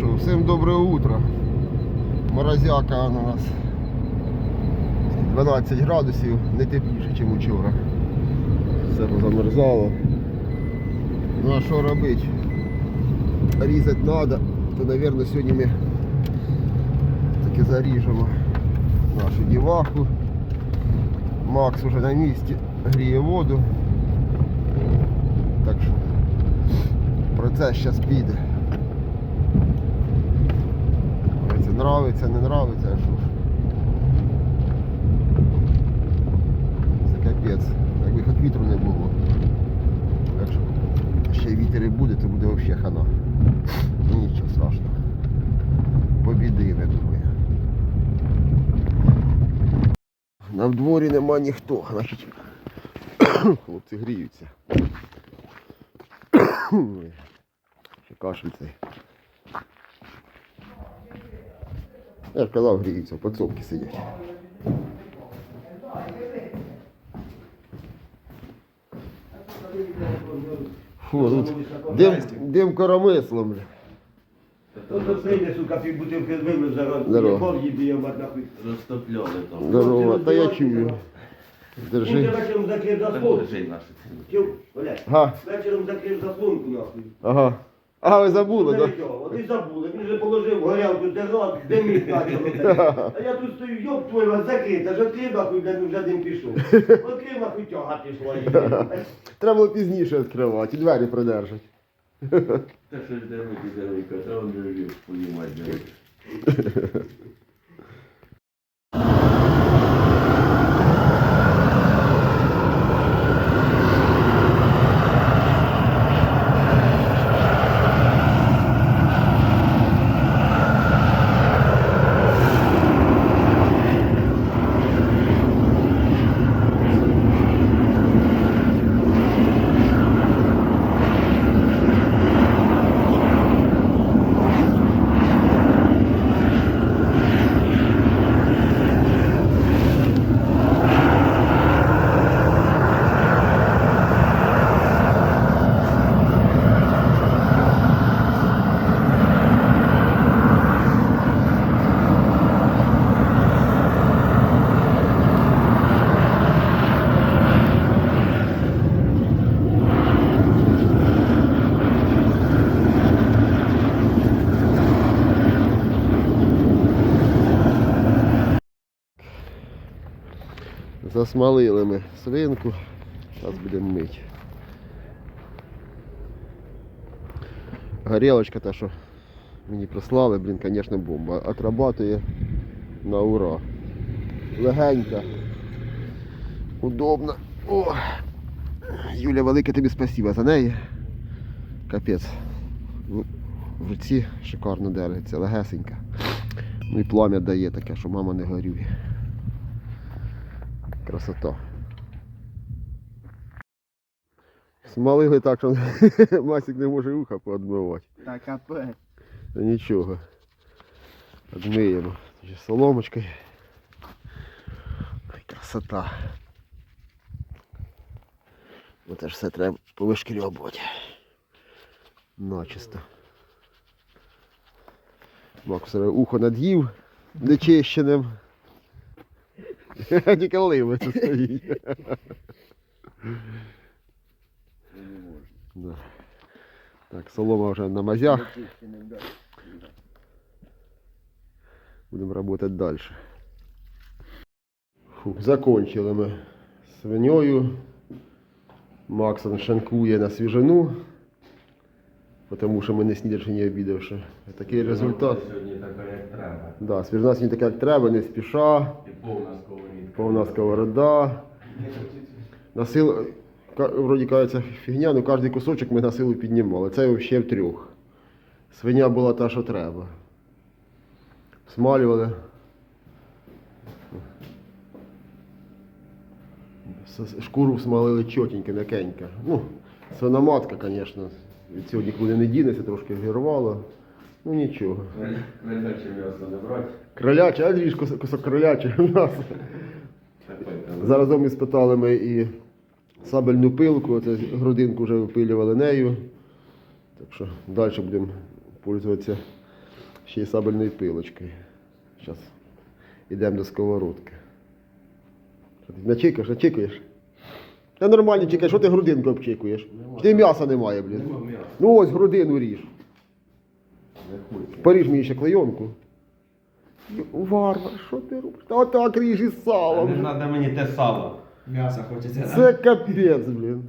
що, всім доброе утро. Морозяка у нас 12 градусів, не тепліше, ніж вчора. Все позамерзало. Ну а що робити? Різати треба, то, мабуть, сьогодні ми таки заріжемо нашу діваху. Макс уже на місці, гріє воду. Так що процес зараз піде. Це нравиться, не нравиться, а що ж. Це капець. Якби хоч вітру не було. Так що ще вітер і буде, то буде взагалі хана. Ну, Нічого страшного. Побідимо, я думаю. На дворі нема ніхто, значить хлопці гріються. Ще кашель цей. Я ж казав, гріються, в подсобці сидять. Фу, тут дим, дим коромислом. бля. Тут прийде, сука, пів бутилки вимив зараз. Здорово. Пол їде, я мать нахуй. Розтопляли там. Здорово, та я чую. Держи. вечором закрив заслонку. лежить наші. Чув, Олег? Ага, Вечором закрив заслонку, нахуй. ага. А, ви забули, так? нічого, забули. Він вже положив горілку, держав, димить почав. А я тут стою, йоп твою, вас закрита, ж відкрив, нахуй, де вже дим пішов. Відкрив, нахуй, тяга пішла. Треба було пізніше відкривати, і двері продержать. Та що ж де і деруть, та он лежить, понімать, деруть. Засмалили ми свинку. Зараз будемо мити. Горілочка та, що мені прислали, блін, звісно, бомба. Отрабатує на ура. Легенька. Удобно. О! Юля, велике тобі спасибо за неї. Капець. В руці шикарно держиться, легесенька. Ну і плам'я дає таке, що мама не горює. Красота. Смалили так, що Масік не може уха поодмивати. Так, капець. Та нічого. Одмиємо. Соломочкою. Красота. Оце ж все треба повишкрябувати. Начисто. Макс ухо над'їв нечищеним. Тільки ливиться стоїть. Да. Так, солома вже на мазях. Будемо працювати далі. Фу, закончили ми з свиньою. Максон шанкує на свіжину, Тому що ми не снідавши, не обідавши. Такий результат. Сьогодні така, як треба. Да, свіжина сьогодні така, як треба, не спіша. І повна сковорідка. Повна сковорода. На силу, вроді кажеться фігня, але кожен кусочок ми на силу піднімали. Це взагалі в трьох. Свиня була та, що треба. Смалювали. Шкуру смалили чотенько, м'якенько. Ну, свиноматка, звісно, від цього нікуди не дінеться, трошки вірвало. Ну нічого. Криляче м'ясо не брати. Кроляче, а двіж кусок, кусок кроляче у нас. Заразом ми спитали ми і сабельну пилку, оце грудинку вже випилювали нею. Так що далі будемо пользуватися Ще й сабельною пилочкою. Зараз йдемо до сковородки. Начикаєш, начикаєш? Та нормально чекай, що ти грудинку обчикуєш? Нема. Ти м'яса немає, блін. Нема м'яса. Ну ось грудину ріж. Поріж мені ще клейонку. Варвар, що ти робиш? Та отак ріж із салом. Не треба мені те сало. М'ясо хочеться. Це капець, блін.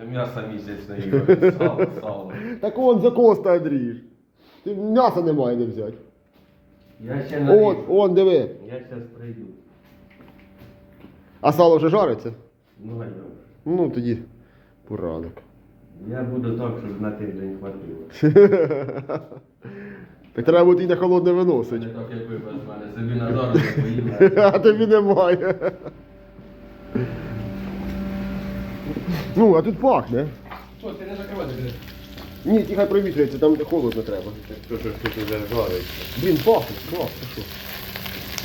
Я м'ясо місяць не їв. Сало, сало. Так он за коста одріж. Ти м'яса немає не взяти. Я ще не От, он, диви. Я зараз прийду. А сало вже жариться? Ну, а я. Ну тоді поранок. Я буду так, щоб на тиждень хватило. Так треба буде і на холодне Це не виносить. так, як ви без мене. Собі на дорогу поїли. А тобі немає. Ну, а тут пахне. Що, ти не закривати? Ні, тільки хай провітрюється, там холодно треба. Що ж тут уже жариться? Блін, пахне, класно, що.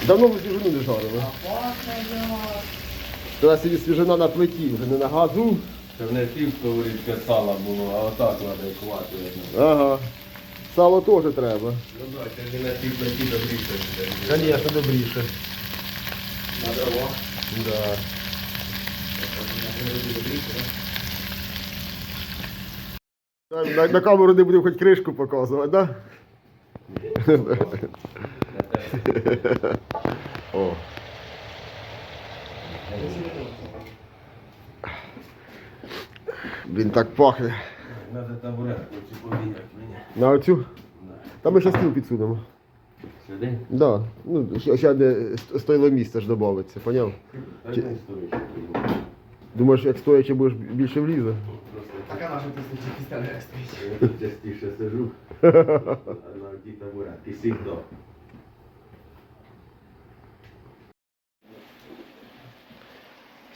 Давно ми свіжину не жарили. Треба собі свіжина на плиті, вже не на газу. Це не пів сковорідки сала було, а отак треба хватує. Ага. Сало теж треба. Ну так, це ж на пів платі добріше. Звісно, добріше. На дрова. Да. На, на, камеру не будемо хоч кришку показувати, да? О. Блін, так пахне. Надо табуретку цю поміняти мені. На оцю? Да. Та ми ще стіл підсунемо. Сюди? Да. Ну, ще, ще одне стойло місце ж додається, поняв? Та Чи- не стоїть. Думаєш, як стоячи будеш більше влізе? А наша ти стільки пістолет стоїть. я тут частіше сижу. А на тій табуретці всегда.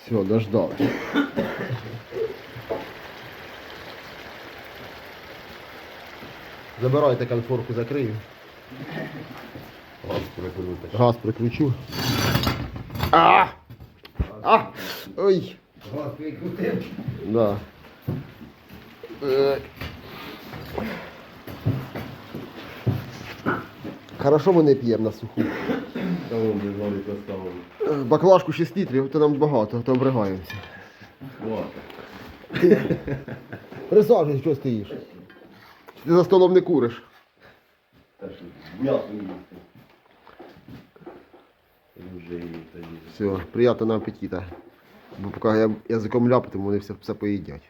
Все, дождались. Забирайте конфорку, закрию. Газ прикрутиш. Газ прикручу. А! А! Ой! Газ прикрутив. Да. Е. Хорошо ми не п'ємо на суху. Та вон де звали поставили. Баклажку 6 літрів, то нам багато, то обригаємося. Присаджуйся, що стоїш. Ти за столом не куриш. Все, приятного аппетита. Бо поки я язиком ляпатиму, вони все, все поїдять.